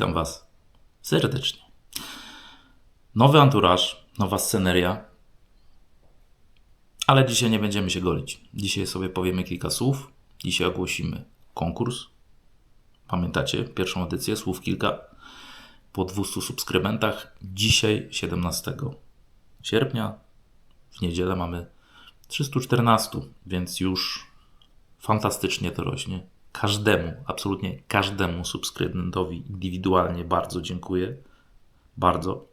Witam Was serdecznie. Nowy anturaż, nowa sceneria. Ale dzisiaj nie będziemy się golić. Dzisiaj sobie powiemy kilka słów. Dzisiaj ogłosimy konkurs. Pamiętacie pierwszą edycję, słów kilka po 200 subskrybentach. Dzisiaj, 17 sierpnia, w niedzielę mamy 314, więc już fantastycznie to rośnie. Każdemu, absolutnie każdemu subskrybentowi indywidualnie bardzo dziękuję. Bardzo.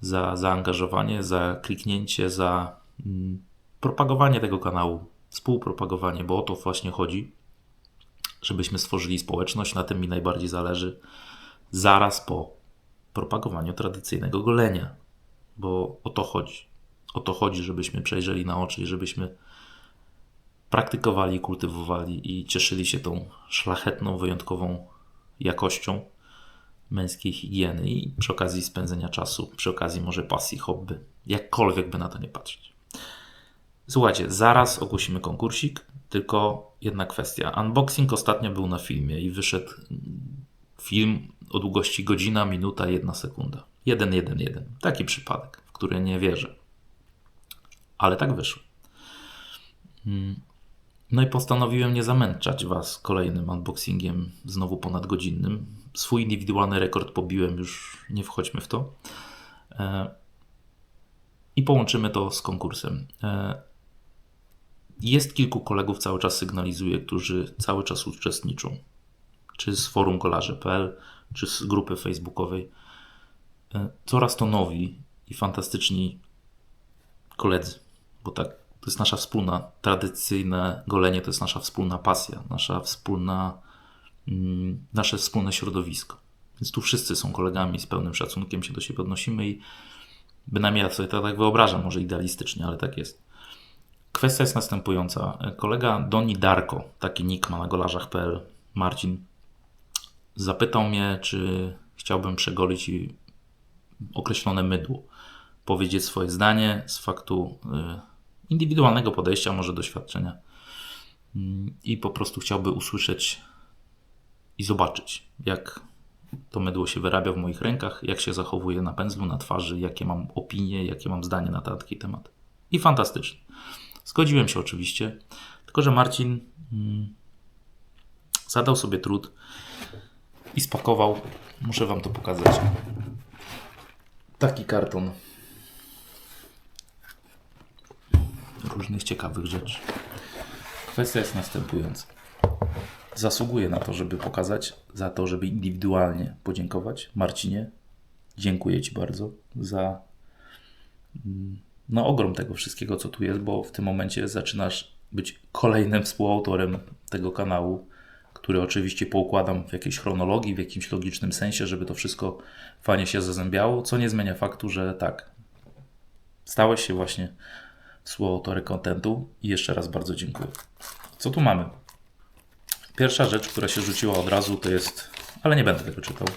Za zaangażowanie, za kliknięcie, za mm, propagowanie tego kanału, współpropagowanie, bo o to właśnie chodzi, żebyśmy stworzyli społeczność. Na tym mi najbardziej zależy. Zaraz po propagowaniu tradycyjnego golenia, bo o to chodzi. O to chodzi, żebyśmy przejrzeli na oczy i żebyśmy praktykowali, kultywowali i cieszyli się tą szlachetną, wyjątkową jakością męskiej higieny i przy okazji spędzenia czasu, przy okazji może pasji, hobby, jakkolwiek by na to nie patrzeć. Słuchajcie, zaraz ogłosimy konkursik, tylko jedna kwestia. Unboxing ostatnio był na filmie i wyszedł film o długości godzina, minuta, jedna sekunda. Jeden, jeden, jeden. Taki przypadek, w który nie wierzę. Ale tak wyszło. No i postanowiłem nie zamęczać Was kolejnym unboxingiem, znowu ponadgodzinnym. Swój indywidualny rekord pobiłem, już nie wchodźmy w to. E, I połączymy to z konkursem. E, jest kilku kolegów, cały czas sygnalizuję, którzy cały czas uczestniczą. Czy z forum kolarze.pl, czy z grupy facebookowej. E, coraz to nowi i fantastyczni koledzy, bo tak to jest nasza wspólna, tradycyjne golenie to jest nasza wspólna pasja, nasza wspólna, mm, nasze wspólne środowisko. Więc tu wszyscy są kolegami, z pełnym szacunkiem się do siebie odnosimy i bynajmniej ja sobie to tak wyobrażam, może idealistycznie, ale tak jest. Kwestia jest następująca. Kolega Doni Darko, taki nick ma na golarzach.pl, Marcin, zapytał mnie, czy chciałbym przegolić określone mydło. Powiedzieć swoje zdanie z faktu y, indywidualnego podejścia, może doświadczenia. Mm, I po prostu chciałby usłyszeć i zobaczyć, jak to mydło się wyrabia w moich rękach, jak się zachowuje na pędzlu, na twarzy, jakie mam opinie, jakie mam zdanie na taki temat. I fantastycznie. Zgodziłem się oczywiście, tylko że Marcin mm, zadał sobie trud i spakował, muszę Wam to pokazać, taki karton różnych ciekawych rzeczy. Kwestia jest następująca. Zasługuję na to, żeby pokazać, za to, żeby indywidualnie podziękować. Marcinie, dziękuję Ci bardzo za mm, no, ogrom tego wszystkiego, co tu jest, bo w tym momencie zaczynasz być kolejnym współautorem tego kanału, który oczywiście poukładam w jakiejś chronologii, w jakimś logicznym sensie, żeby to wszystko fajnie się zazębiało, co nie zmienia faktu, że tak, stałeś się właśnie współautory kontentu i jeszcze raz bardzo dziękuję. Co tu mamy? Pierwsza rzecz, która się rzuciła od razu, to jest, ale nie będę tego czytał,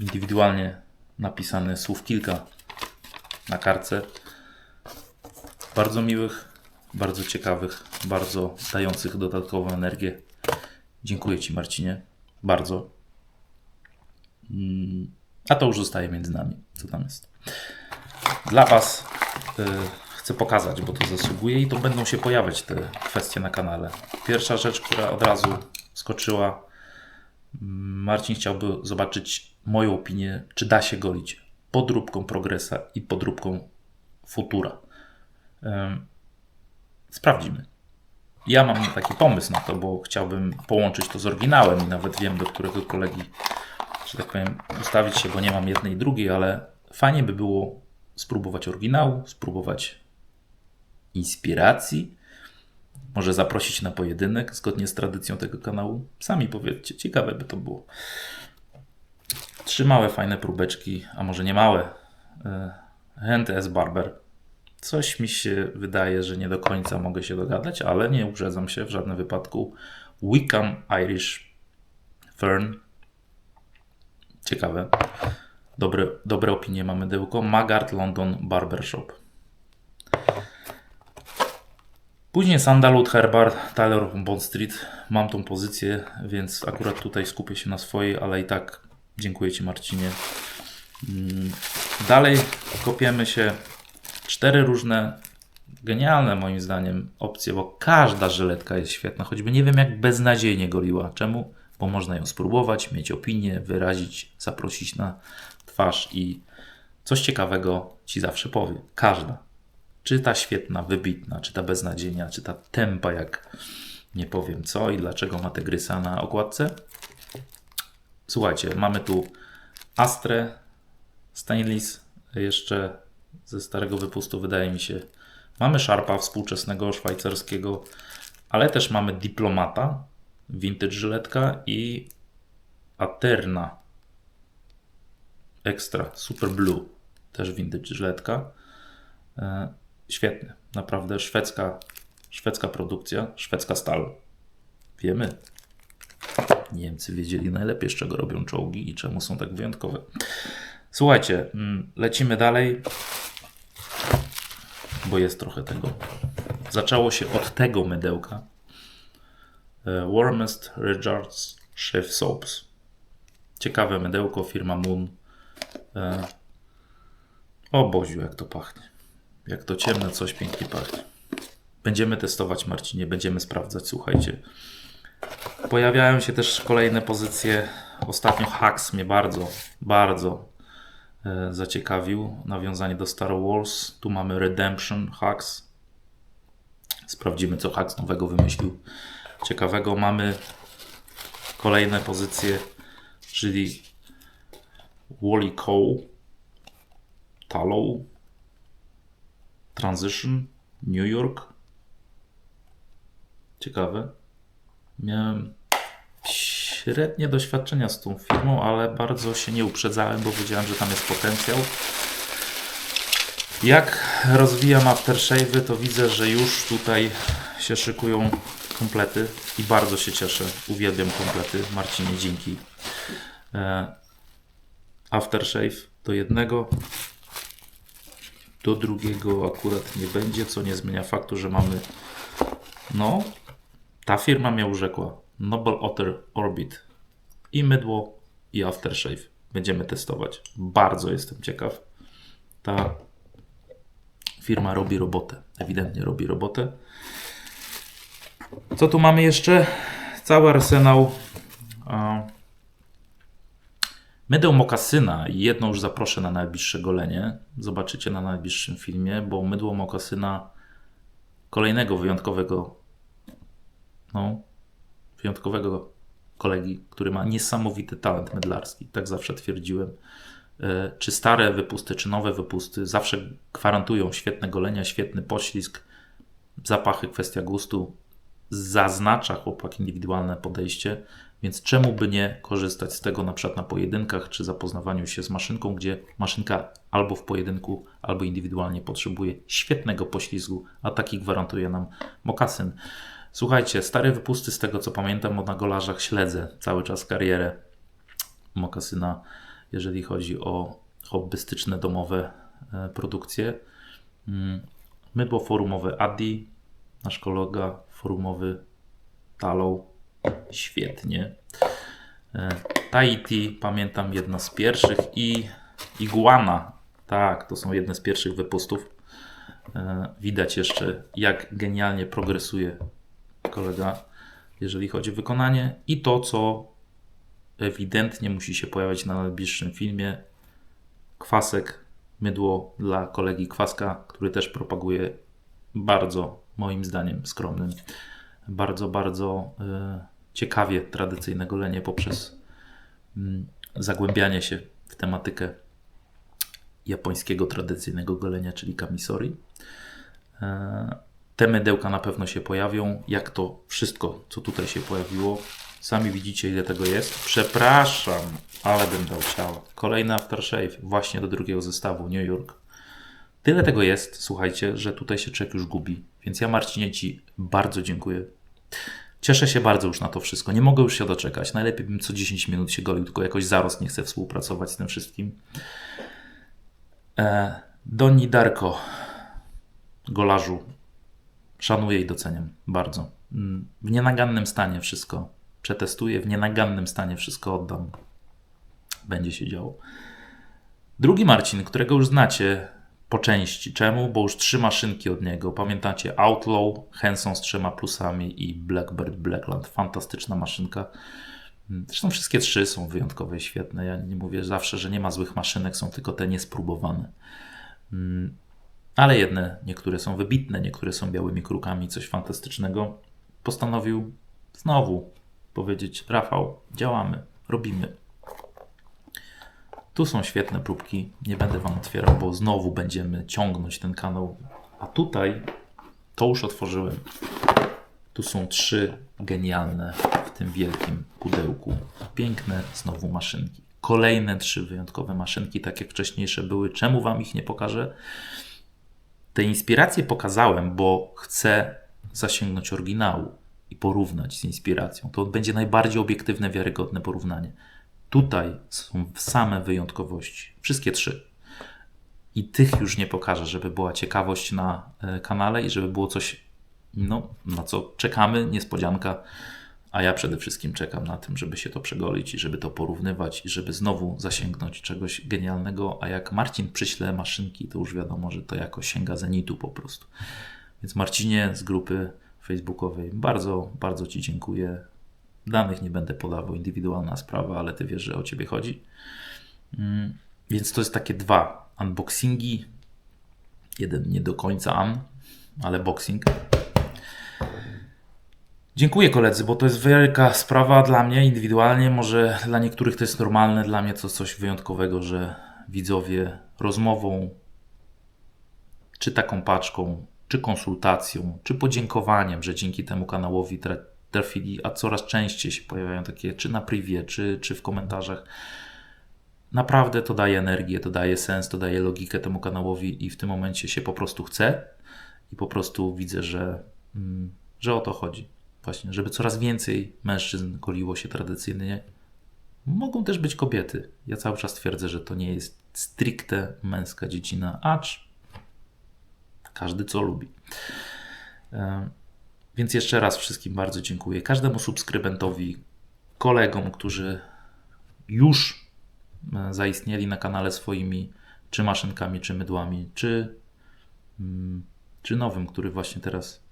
indywidualnie napisane słów kilka na kartce. Bardzo miłych, bardzo ciekawych, bardzo dających dodatkową energię. Dziękuję Ci, Marcinie. Bardzo. Mm, a to już zostaje między nami. Co tam jest? Dla Was. Yy, chcę pokazać, bo to zasługuje i to będą się pojawiać te kwestie na kanale. Pierwsza rzecz, która od razu skoczyła, Marcin chciałby zobaczyć moją opinię, czy da się golić podróbką Progresa i podróbką Futura. Sprawdzimy. Ja mam taki pomysł na to, bo chciałbym połączyć to z oryginałem i nawet wiem, do którego kolegi, że tak powiem, ustawić się, bo nie mam jednej i drugiej, ale fajnie by było spróbować oryginału, spróbować inspiracji. Może zaprosić na pojedynek zgodnie z tradycją tego kanału. Sami powiedzcie, ciekawe by to było. Trzy małe, fajne próbeczki, a może nie małe. E, Hand S Barber. Coś mi się wydaje, że nie do końca mogę się dogadać, ale nie uprzedzam się w żadnym wypadku. Wickham Irish Fern. Ciekawe. Dobre, dobre opinie mamy mydełko. Magard London Barbershop. Później Sandalwood, Herbert, Tyler Bond Street. Mam tą pozycję, więc akurat tutaj skupię się na swojej, ale i tak Dziękuję Ci Marcinie. Mm, Dalej kopiemy się cztery różne, genialne moim zdaniem opcje, bo każda żyletka jest świetna, choćby nie wiem jak beznadziejnie goliła. Czemu? Bo można ją spróbować, mieć opinię, wyrazić, zaprosić na twarz i coś ciekawego Ci zawsze powie. Każda. Czy ta świetna, wybitna, czy ta beznadziejna, czy ta tempa jak nie powiem co i dlaczego ma te grysa na okładce. Słuchajcie, mamy tu Astrę, Stainless, jeszcze ze starego wypustu wydaje mi się. Mamy Sharpa współczesnego szwajcarskiego, ale też mamy Diplomata, vintage żyletka i Aterna Extra Super Blue, też vintage żyletka. Świetny, naprawdę szwedzka, szwedzka produkcja, szwedzka stal. Wiemy. Niemcy wiedzieli najlepiej, z czego robią czołgi i czemu są tak wyjątkowe. Słuchajcie, mm, lecimy dalej, bo jest trochę tego. Zaczęło się od tego mydełka. E, Warmest Richards Chef Soaps. Ciekawe mydełko, firma Moon. E, O Boziu, jak to pachnie. Jak to ciemne coś pięknie pachnie. Będziemy testować, Marcinie, będziemy sprawdzać, słuchajcie. Pojawiają się też kolejne pozycje. Ostatnio Hacks mnie bardzo, bardzo e, zaciekawił. Nawiązanie do Star Wars. Tu mamy Redemption Hacks. Sprawdzimy, co Hacks nowego wymyślił. Ciekawego mamy kolejne pozycje, czyli Wally Cole, Tallow, Transition, New York. Ciekawe. Miałem średnie doświadczenia z tą firmą, ale bardzo się nie uprzedzałem, bo wiedziałem, że tam jest potencjał. Jak rozwijam aftershave'y, to widzę, że już tutaj się szykują komplety i bardzo się cieszę. Uwielbiam komplety. Marcinie, dzięki. E, Aftershave do jednego, do drugiego akurat nie będzie, co nie zmienia faktu, że mamy no, ta firma mnie urzekła. Noble Otter Orbit. I mydło, i aftershave. Będziemy testować. Bardzo jestem ciekaw. Ta firma robi robotę. Ewidentnie robi robotę. Co tu mamy jeszcze? Cały arsenał a, mydeł mokasyna. i Jedną już zaproszę na najbliższe golenie. Zobaczycie na najbliższym filmie, bo mydło mokasyna kolejnego wyjątkowego no, wyjątkowego kolegi, który ma niesamowity talent mydlarski. Tak zawsze twierdziłem. E, Czy stare wypusty, czy nowe wypusty zawsze gwarantują świetne golenia, świetny poślizg, zapachy, kwestia gustu. Zaznacza chłopak indywidualne podejście, więc czemu by nie korzystać z tego na przykład na pojedynkach, czy zapoznawaniu się z maszynką, gdzie maszynka albo w pojedynku, albo indywidualnie potrzebuje świetnego poślizgu, a taki gwarantuje nam mokasyn. Słuchajcie, stare wypusty z tego co pamiętam, na golarzach śledzę cały czas karierę mokasyna, jeżeli chodzi o hobbystyczne domowe e, produkcje. Mm, Mydło forumowe Adi, nasz kolega forumowy Tallow, świetnie. E, Tahiti, pamiętam, jedna z pierwszych i Iguana, tak, to są jedne z pierwszych wypustów. E, Widać jeszcze, jak genialnie progresuje kolega, jeżeli chodzi o wykonanie i to, co ewidentnie musi się pojawić na najbliższym filmie. Kwasek, mydło dla kolegi Kwaska, który też propaguje bardzo, moim zdaniem, skromnym, bardzo, bardzo e, ciekawie tradycyjne golenie poprzez mm, zagłębianie się w tematykę japońskiego tradycyjnego golenia, czyli kamisori. E, te mydełka na pewno się pojawią, jak to wszystko, co tutaj się pojawiło. Sami widzicie, ile tego jest. Przepraszam, ale bym dał ciało. Kolejny aftershave, właśnie do drugiego zestawu, New York. Tyle tego jest, słuchajcie, że tutaj się czek już gubi. Więc ja Marcinie Ci bardzo dziękuję. Cieszę się bardzo już na to wszystko. Nie mogę już się doczekać. Najlepiej bym co 10 minut się golił, tylko jakoś zaraz nie chcę współpracować z tym wszystkim. E, Doni Darko, golarzu, szanuję i doceniam bardzo. Mm, W nienagannym stanie wszystko przetestuję, w nienagannym stanie wszystko oddam. będzie się działo. Drugi Marcin, którego już znacie po części. Czemu? Bo już trzy maszynki od niego. Pamiętacie Outlaw, Henson z trzema plusami i Blackbird Blackland. Fantastyczna maszynka. Zresztą wszystkie trzy są wyjątkowe świetne. Ja nie mówię zawsze, że nie ma złych maszynek, są tylko te niespróbowane. Mm, ale jedne, niektóre są wybitne, niektóre są białymi krukami, coś fantastycznego. Postanowił znowu powiedzieć: Rafał, działamy, robimy. Tu są świetne próbki. Nie będę Wam otwierał, bo znowu będziemy ciągnąć ten kanał. A tutaj to już otworzyłem. Tu są trzy genialne w tym wielkim pudełku. Piękne znowu maszynki. Kolejne trzy wyjątkowe maszynki, tak jak wcześniejsze były. Czemu Wam ich nie pokażę? Te inspiracje pokazałem, bo chcę zasięgnąć oryginału i porównać z inspiracją. To będzie najbardziej obiektywne, wiarygodne porównanie. Tutaj są same wyjątkowości. Wszystkie trzy. I tych już nie pokażę, żeby była ciekawość na e, kanale i żeby było coś, no, na co czekamy, niespodzianka. A ja przede wszystkim czekam na tym, żeby się to przegolić i żeby to porównywać i żeby znowu zasięgnąć czegoś genialnego. A jak Marcin przyśle maszynki, to już wiadomo, że to jako sięga zenitu po prostu. Więc Marcinie z grupy facebookowej bardzo, bardzo Ci dziękuję. Danych nie będę podawał, indywidualna sprawa, ale Ty wiesz, że o Ciebie chodzi. Mm, więc to jest takie dwa unboxingi. Jeden nie do końca un, ale boxing. Dziękuję koledzy, bo to jest wielka sprawa dla mnie indywidualnie. Może dla niektórych to jest normalne, dla mnie to coś wyjątkowego, że widzowie rozmową, czy taką paczką, czy konsultacją, czy podziękowaniem, że dzięki temu kanałowi trafili, a coraz częściej się pojawiają takie, czy na privie, czy, czy w komentarzach. Naprawdę to daje energię, to daje sens, to daje logikę temu kanałowi i w tym momencie się po prostu chce i po prostu widzę, że, mm, że o to chodzi właśnie, żeby coraz więcej mężczyzn goliło się tradycyjnie. Mogą też być kobiety. Ja cały czas twierdzę, że to nie jest stricte męska dziedzina, acz każdy co lubi. Więc jeszcze raz wszystkim bardzo dziękuję. Każdemu subskrybentowi, kolegom, którzy już e, zaistnieli na kanale swoimi, czy maszynkami, czy mydłami, czy, mm, czy nowym, który właśnie teraz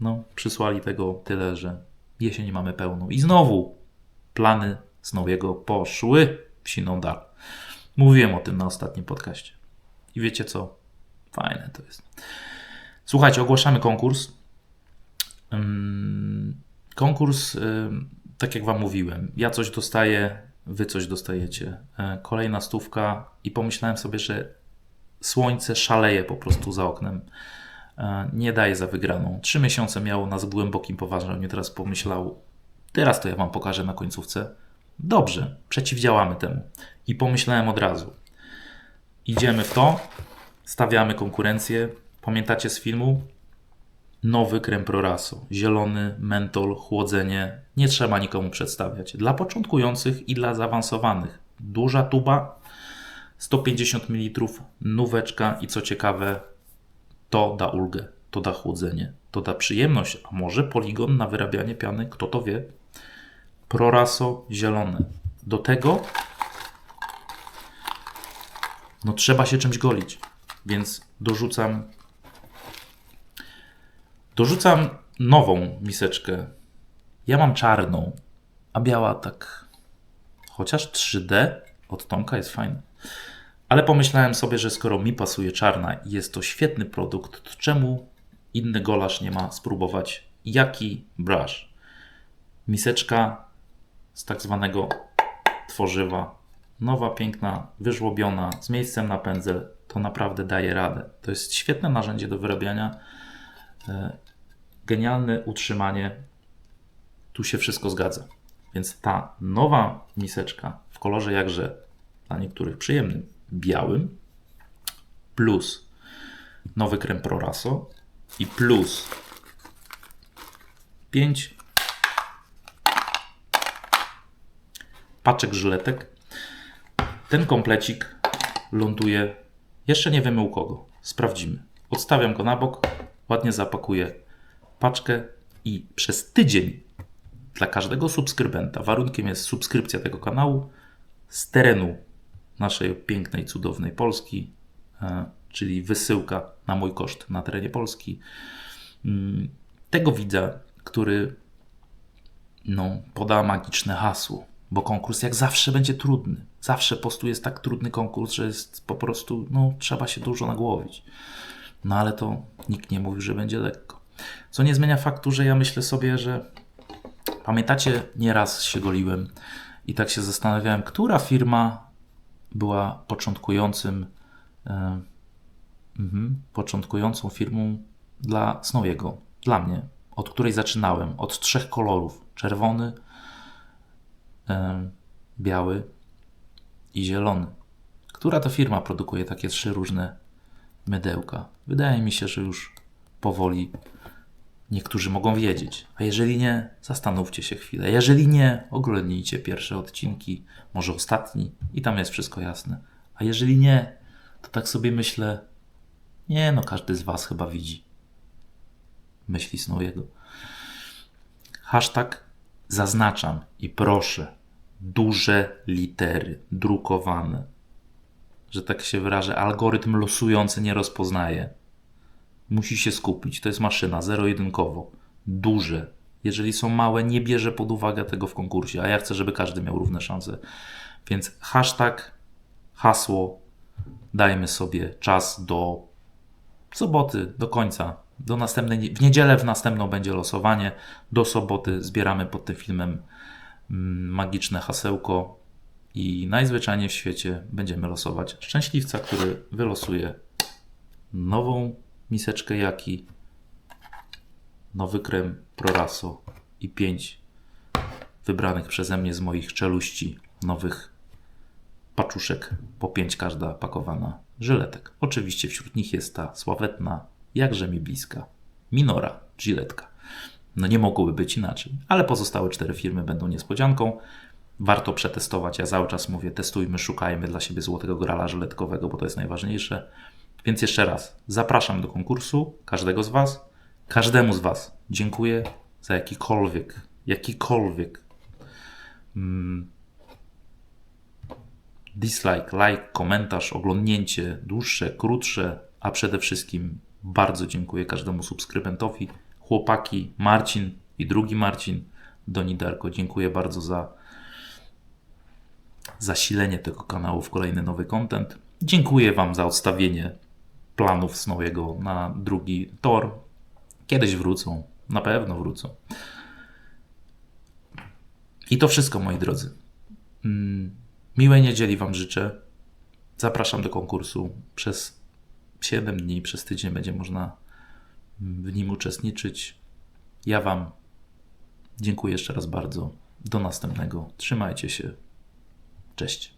no, przysłali tego tyle, że jesień mamy pełną. I znowu plany z nowego poszły w siną dal. Mówiłem o tym na ostatnim podcaście. I wiecie co? Fajne to jest. Słuchajcie, ogłaszamy konkurs. Konkurs, tak jak Wam mówiłem, ja coś dostaję, Wy coś dostajecie. E, kolejna stówka i pomyślałem sobie, że słońce szaleje po prostu za oknem. E, nie daje za wygraną. Trzy miesiące miało nas w głębokim poważaniu. Teraz pomyślał, teraz to ja Wam pokażę na końcówce. Dobrze, przeciwdziałamy temu. I pomyślałem od razu. Idziemy w to, stawiamy konkurencję. Pamiętacie z filmu? Nowy krem Proraso. Zielony, mentol, chłodzenie. Nie trzeba nikomu przedstawiać. Dla początkujących i dla zaawansowanych. Duża tuba, 150 ml, nóweczka i co ciekawe, to da ulgę, to da chłodzenie, to da przyjemność, a może poligon na wyrabianie piany, kto to wie. Proraso zielone. Do tego no trzeba się czymś golić, więc dorzucam dorzucam nową miseczkę. Ja mam czarną, a biała tak chociaż 3D od Tomka jest fajna. Ale pomyślałem sobie, że skoro mi pasuje czarna i jest to świetny produkt, to czemu inny golasz nie ma spróbować? Jaki brush? Miseczka z tak zwanego tworzywa. Nowa, piękna, wyżłobiona, z miejscem na pędzel. To naprawdę daje radę. To jest świetne narzędzie do wyrabiania. E, genialne utrzymanie. Tu się wszystko zgadza. Więc ta nowa miseczka w kolorze jakże dla niektórych przyjemnym, białym plus nowy krem Proraso i plus 5 paczek żyletek. Ten komplecik ląduje, jeszcze nie wiemy u kogo. Sprawdzimy. Odstawiam go na bok, ładnie zapakuję paczkę i przez tydzień dla każdego subskrybenta, warunkiem jest subskrypcja tego kanału, z terenu naszej pięknej, cudownej Polski, e, czyli wysyłka na mój koszt na terenie Polski. Mm, Tego widza, który no, poda magiczne hasło, bo konkurs jak zawsze będzie trudny. Zawsze po prostu jest tak trudny konkurs, że jest po prostu, no, trzeba się dużo nagłowić. No ale to nikt nie mówił, że będzie lekko. Co nie zmienia faktu, że ja myślę sobie, że pamiętacie, nieraz się goliłem i tak się zastanawiałem, która firma była początkującym, e, mhm, początkującą firmą dla Snowiego, dla mnie, od której zaczynałem, od trzech kolorów: czerwony, e, biały i zielony. Która to firma produkuje takie trzy różne mydełka? Wydaje mi się, że już powoli niektórzy mogą wiedzieć. A jeżeli nie, zastanówcie się chwilę. Jeżeli nie, oglądnijcie pierwsze odcinki, może ostatni i tam jest wszystko jasne. A jeżeli nie, to tak sobie myślę, nie no, każdy z Was chyba widzi. Myśli Snowiego. Hashtag zaznaczam i proszę, duże litery, drukowane, że tak się wyrażę, algorytm losujący nie rozpoznaje. Musi się skupić, to jest maszyna, zero-jedynkowo, duże. Jeżeli są małe, nie bierze pod uwagę tego w konkursie, a ja chcę, żeby każdy miał równe szanse. Więc hashtag, hasło, dajmy sobie czas do soboty, do końca. Do następnej, w niedzielę w następną będzie losowanie. Do soboty zbieramy pod tym filmem mm, magiczne hasełko i najzwyczajniej w świecie będziemy losować szczęśliwca, który wylosuje nową miseczkę jaki, nowy krem Proraso i pięć wybranych przeze mnie z moich czeluści nowych paczuszek, po pięć każda pakowana żyletek. Oczywiście wśród nich jest ta sławetna, jakże mi bliska, Minora Giletka. No nie mogłoby być inaczej, ale pozostałe cztery firmy będą niespodzianką. Warto przetestować. Ja cały czas mówię, testujmy, szukajmy dla siebie złotego grala żyletkowego, bo to jest najważniejsze. Więc jeszcze raz, zapraszam do konkursu każdego z Was. Każdemu z Was dziękuję za jakikolwiek, jakikolwiek mm, dislike, like, komentarz, oglądnięcie, dłuższe, krótsze, a przede wszystkim bardzo dziękuję każdemu subskrybentowi, chłopaki, Marcin i drugi Marcin, Doni Darko, dziękuję bardzo za zasilenie tego kanału w kolejny nowy content. Dziękuję Wam za odstawienie planów Snowego na drugi tor. Kiedyś wrócą, na pewno wrócą. I to wszystko, moi drodzy. Mm, Miłej niedzieli Wam życzę. Zapraszam do konkursu. Przez 7 dni, przez tydzień będzie można w nim uczestniczyć. Ja Wam dziękuję jeszcze raz bardzo. Do następnego. Trzymajcie się. Cześć.